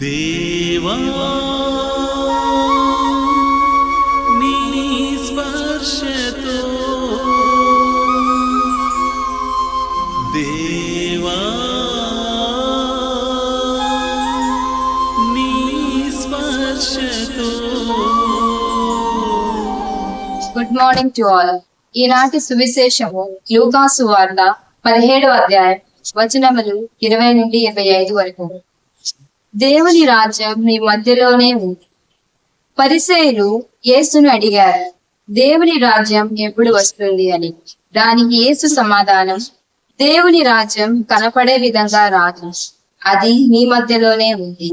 దేవా good morning to all ఈనాటి సువిశేషము లూకాసు వార్త పదిహేడు అధ్యాయం వచనములు ఇరవై నుండి ఇరవై ఐదు వరకు. దేవుని రాజ్యం మీ మధ్యలోనే ఉంది. పరిసేయులు యేసును అడిగారు దేవుని రాజ్యం ఎప్పుడు వస్తుంది? అని. దానికి యేసు సమాధానం దేవుని రాజ్యం కనపడే విధంగా రాదు. అది మీ మధ్యలోనే ఉంది.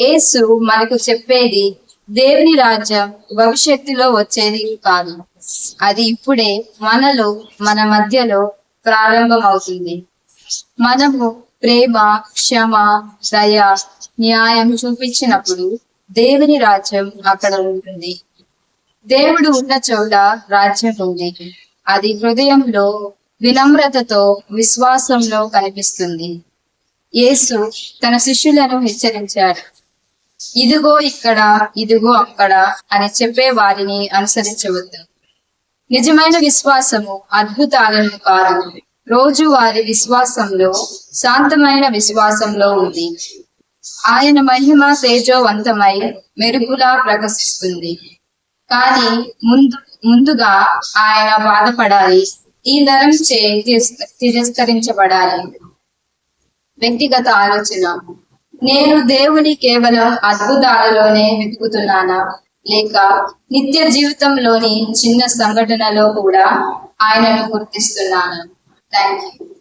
యేసు మనకు చెప్పేది దేవుని రాజ్యం భవిష్యత్తులో వచ్చేది కాదు. అది ఇప్పుడే మనలో మన మధ్యలో ప్రారంభమవుతుంది. మనము ప్రేమ క్షమ దయ న్యాయం చూపించినప్పుడు దేవుని రాజ్యం అక్కడ ఉంటుంది. దేవుడు ఉన్న చోట రాజ్యం ఉంది. అది హృదయంలో వినమ్రతతో విశ్వాసంలో కనిపిస్తుంది. యేసు తన శిష్యులను హెచ్చరించాడు. ఇదిగో ఇక్కడ ఇదిగో అక్కడ అని చెప్పే వారిని అనుసరించవద్దు. నిజమైన విశ్వాసము అద్భుతాలను కాదు రోజు వారి విశ్వాసంలో శాంతమైన విశ్వాసంలో ఉంది. ఆయన మహిమ తేజోవంతమై మెరుగులా ప్రకాశిస్తుంది. కానీ ముందు ముందుగా ఆయన బాధపడాలి. ఈ నరం చే తిరస్కరించబడాలి. వ్యక్తిగత ఆలోచన. నేను దేవుని కేవలం అద్భుతాలలోనే వెతుకుతున్నానా? లేక నిత్య జీవితంలోని చిన్న సంఘటనలో కూడా ఆయనను గుర్తిస్తున్నాను? Thank you.